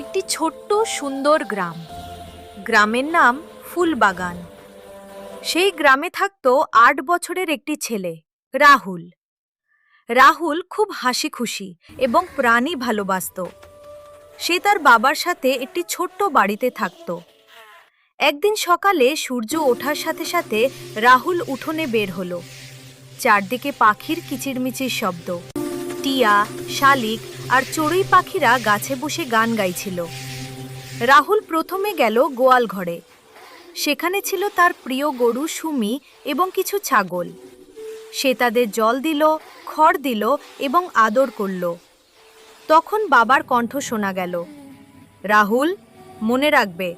একটি ছোট্ট সুন্দর গ্রাম। গ্রামের নাম ফুলবাগান। সেই গ্রামে থাকতো আট বছরের একটি ছেলে, রাহুল। রাহুল খুব হাসি খুশি এবং প্রাণী ভালোবাসত। সে তার বাবার সাথে একটি ছোট্ট বাড়িতে থাকত। একদিন সকালে সূর্য ওঠার সাথে সাথে রাহুল উঠোনে বের হলো। চারদিকে পাখির কিচিরমিচির শব্দ, টিয়া, শালিক আর চড়ুই পাখিরা গাছে বসে গান গাইছিল। রাহুল প্রথমে গেল গোয়াল ঘরে। সেখানে ছিল তার প্রিয় গরু সুমি এবং কিছু ছাগল। সে তাদের জল দিল, খড় দিল এবং আদর করল। তখন বাবার কণ্ঠ শোনা গেল, রাহুল, মনে রাখবে,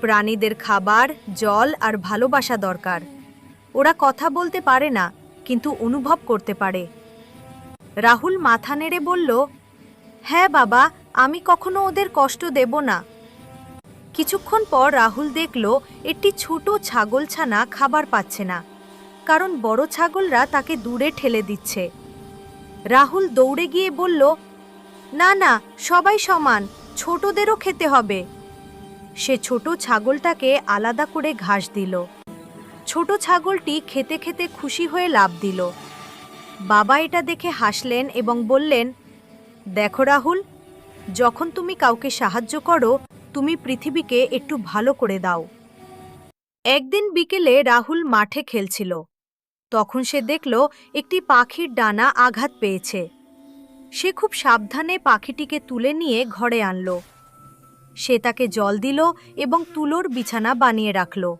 প্রাণীদের খাবার, জল আর ভালোবাসা দরকার। ওরা কথা বলতে পারে না, কিন্তু অনুভব করতে পারে। রাহুল মাথা নেড়ে বলল হ্যাঁ বাবা, আমি কখনো ওদের কষ্ট দেব না। কিছুক্ষণ পর রাহুল দেখল একটি ছোট ছাগলছানা খাবার পাচ্ছে না, কারণ বড় ছাগলরা তাকে দূরে ঠেলে দিচ্ছে। রাহুল দৌড়ে গিয়ে বলল, না না, সবাই সমান, ছোটদেরও খেতে হবে। সে ছোট ছাগলটাকে আলাদা করে ঘাস দিল। ছোট ছাগলটি খেতে খেতে খুশি হয়ে লাভ দিল। বাবা এটা দেখে হাসলেন এবং বললেন দেখো রাহুল, যখন তুমি কাউকে সাহায্য করো, তুমি পৃথিবীকে একটু ভালো করে দাও। একদিন বিকেলে রাহুল মাঠে খেলছিল। তখন সে দেখল একটি পাখির ডানা আঘাত পেয়েছে। সে খুব সাবধানে পাখিটিকে তুলে নিয়ে ঘরে আনল। সে তাকে জল দিল এবং তুলোর বিছানা বানিয়ে রাখল।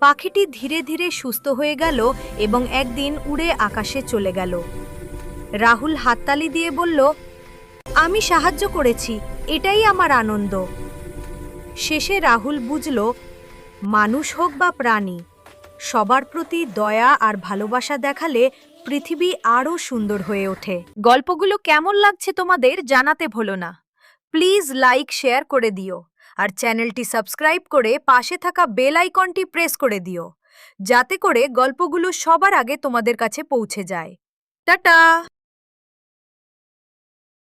পাখিটি ধীরে ধীরে সুস্থ হয়ে গেল এবং একদিন উড়ে আকাশে চলে গেল। রাহুল হাততালি দিয়ে বলল, আমি সাহায্য করেছি, এটাই আমার আনন্দ। শেষে রাহুল বুঝল, মানুষ হোক বা প্রাণী, সবার প্রতি দয়া আর ভালোবাসা দেখালে পৃথিবী আরও সুন্দর হয়ে ওঠে। গল্পগুলো কেমন লাগছে তোমাদের জানাতে ভুলো না। প্লিজ লাইক, শেয়ার করে দিও আর চ্যানেলটি সাবস্ক্রাইব করে পাশে থাকা বেল আইকনটি প্রেস করে দিও, যাতে করে গল্পগুলো সবার আগে তোমাদের কাছে পৌঁছে যায়। টাটা!